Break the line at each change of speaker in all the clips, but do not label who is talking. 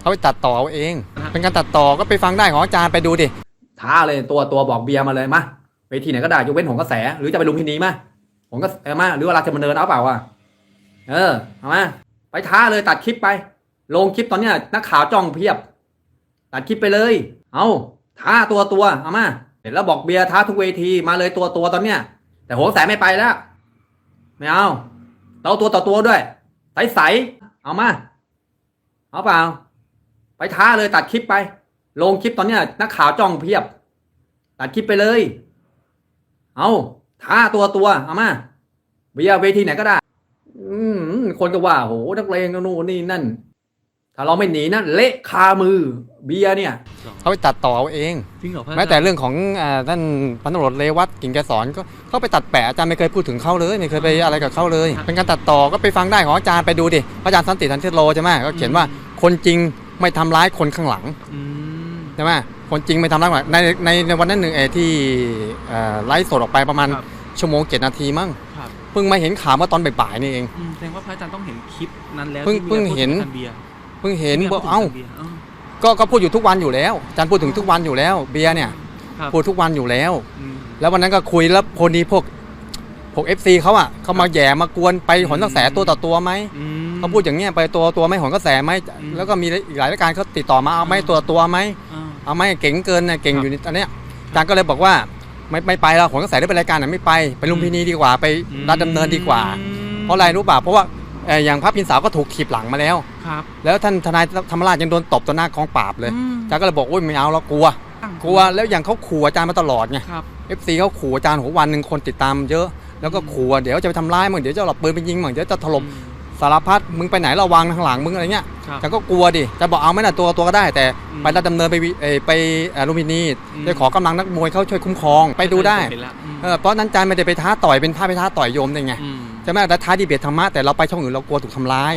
เขาไปตัดต่อเอาเอง เป็นการตัดต่อก็ไปฟังได้ของอาจารย์ไปดูดิ
ท้าเลยตัวตัวบอกเบียร์มาเลยมาไปที่ไหนก็ได้ยกเว้นหงกระแส หรือจะไปลุมพินีมาหงกระเออมาหรือว่าราชดำเนินเอาเปล่าวะเออเอามาไปท้าเลยตัดคลิปไป ลงคลิปตอนเนี้ยนักข่าวจ้องเพียบ ตัดคลิปไปเลย เอาท้าตัวตัวเอามาเห็นแล้วบอกเบียร์ท้าทุกเวทีมาเลยตัวตัวตอนเนี้ย แต่หงกระแสไม่ไปแล้วไม่เอาเราตัวต่อตัวด้วยใสใสๆเอามาเอาเปล่า ไปท้าเลยตัดคลิปไป ลงคลิปตอนเนี้ยนักข่าวจ้องเพียบ ตัดคลิปไปเลย เอาท้าตัวตัวเอามาเบียร์เวทีไหนก็ได้ อืมคนก็ว่าโหนักเลงก็นู่นนี่นั่น ถ้าเราไม่หนีนะเละคามือ เบียร์เนี่ย
เขาไปตัดต่อเอาเอง
จริงเหรอพระอาจารย์
แม้แต่เรื่องของอ่าท่านพันตำรวจเรวัตกิ่งแกสอนก็เขาไปตัดแปะอาจารย์ไม่เคยพูดถึงเขาเลยไม่เคยไปอะไรกับเขาเลย เป็นการตัดต่อก็ไปฟังได้ของอาจารย์ไปดูดิพระอาจารย์สันติทันเทศโลใช่ไหมก็เขียนว่าคนจริง ไม่ทำร้ายคนข้างหลัง
อืม
ใช่ไหมคนจริงไม่ทำร้ายคนข้างหลังในในในวันนั้นหนึ่งเออที่เอ่อไลฟ์สดออกไปประมาณ
ครับ
ชั่วโมงเจ็ดนาทีมั้ง
ครับ
เพิ่งมาเห็นข่าวเมื่อตอนบ่ายๆนี่เอง
อืมแสดงว่าพระอาจารย์ต้องเห็นคลิปนั้นแล้ว
เพิ่ง
ที่มี
เพิ่ง
การพูด
เห็น
ถึงการเบียร์
เพิ่งเห็น
ที่มี
บอก
กร
เอ้า
พูดถึงกรบียร์เอ้า
ก็ก็พูดอยู่ทุกวันอยู่แล้วอาจารย์พูดถึงทุกวันอยู่แล้ว เบียร์เนี่ย
ครับ
พูดทุกวันอยู่แล้ว
อืม
แล้ววันนั้นก็คุยแล้วพอดีพวก พวก FC เขาอะเขามาแหย่มากวนไปหนกระแสตัวต่อตัวไหม
อืม
เขาพูดอย่างเงี้ยไปตัวตัวไหม่หนกระแสไหม
อืม
แล้วก็มีอีกหลายรายการเขาติดต่อมาเอาไหมตัวตัวไหม
อ่า
เอาไหมเก่งเกินนะเก่ง
ครับ
อยู่ในตอนเนี้ยอาจารย์ก็เลยบอกว่าไม่ไม่ไปแล้วหนกระแสได้เป็นรายการไหนไม่ไปไปลุมพินีดีกว่าไปรัฐดำเนินดีกว่า เพราะอะไรรู้ป่ะเพราะว่าเอ่ออย่างพระพินสาวก็ถูกขีบหลังมาแล้ว
ครับ
แล้วท่านทนายธรรมราชยังโดนตบต่อหน้ากองปราบเลย
อืม
อาจารย์ก็เลยบอกโอ้ยไม่เอาแล้วกลัว กลัวแล้วอย่างเขาขู่อาจารย์มาตลอดไง
ครับ
FC เขาขู่อาจารย์โหวันหนึ่งคนติดตามเยอะ แล้วก็ขู่ว่าเดี๋ยวจะไปทำร้ายมึงเดี๋ยวจะเอาหลับปืนไปยิงมึงเดี๋ยวจะถล่มสารพัดมึงไปไหนระวังทางหลังมึงอะไรเงี้ย
ครับ
อาจารย์ก็กลัวดิจะบอกเอาไหม่น่ะตัวตัวก็ได้ แต่
อืม
ไปรัฐดำเนินไปวิเอ่อไปเอ่อลุมพินี
อืม
ไปขอกำลังนักมวยเขาช่วยคุ้มครองไปดูได้
เห็นแล้วอืม
เออเพราะนั้นอาจารย์ไม่ได้ไปท้าต่อยเป็นผ้าไปท้าต่อยโยมได้ไง
อืม
ใช่ไหมแต่ท้าดีเบตธรรมะแต่เราไปช่องอื่นเรากลัวถูกทำร้าย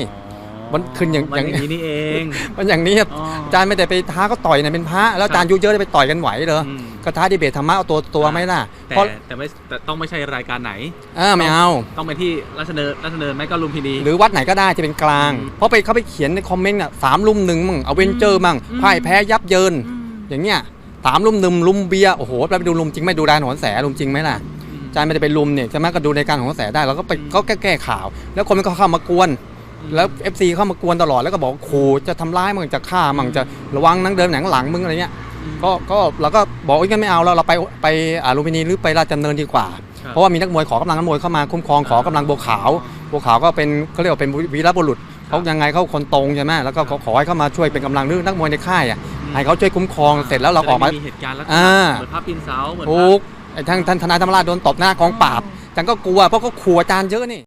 มันขึ้นอย่าง
มั
อย่าง
อย่างนี้นี่เอง
มันอย่างนี้ครับ
อ๋อ
อาจารย์ไม่ได้ไปท้าเขาต่อยนะเป็นพระแล้วอาจารย์อายุเยอะได้ไปต่อยกันไหวเหรอ
อืม
ก็ท้าดีเบตธรรมะเอาตัวตัวไหมล่ะ
แต่
เพราะ
แต่ไม่แต่ต้องไม่ใช่รายการไหน
เออไม่เอา
ต้องไปที่ราชดำเนินราชดำเนินไม่ก็ลุมพินี
หรือวัดไหนก็ได้ที่เป็นกลาง
อืม
เพราะไปเขาไปเขียนในคอมเมนต์อะสามลุมหนึ่งมั่งเอาเวนเจอร์มั่ง
อืม
พ่ายแพ้ยับเยิน
อืม
อย่างเงี้ยสามลุมหนึ่งลุมเบียร์โอ้โหแล้วไปดูลุมจริงไหมดูดานหนแสลุมจริงไหมล่ะอาจารย์ไม่ได้ไปลุมเนี่ยใช่ไหมก็ดูในการหนแสได้แล้วก็ไป
อืม
ก็แก้แก้ข่าว แล้วคนมันก็เข้ามากวน แล้ว FC เข้ามากวนตลอดแล้วก็บอกขู่จะทำร้ายมึงจะฆ่ามึงจะระวังนังเดินหนังหลังมึงอะไรเงี้ย
อืม
ก็ก็เราก็บอกว่างั้นไม่เอาแล้วเราไปไปอ่าลุมพินีหรือไปราชดำเนินดีกว่า
ครับ
เพราะว่ามีนักมวยขอกำลังนักมวยเข้ามาคุ้มครองขอกำลังบัวขาวบัวขาวก็เป็นเขาเรียกว่าเป็นวีรบุรุษเขายังไงเขาคนตรงใช่ไหมแล้วก็ขอขอให้เข้ามาช่วยเป็นกำลังเรื่องนักมวยในค่ายอะให้เขาช่วยคุ้มครองเสร็จแล้วเราออกมา
จะได้ไเหตุการณ์แล้ว
อ่า
เหมือนภาพปีนเสาเหมือน
ทุ
ภาพ
กไอ้ทั้งท่านทนายธรรมราชโดนตบหน้ากองปราบอาจารย์ก็กลัวเพราะเขาขู่อาจารย์เยอะนี่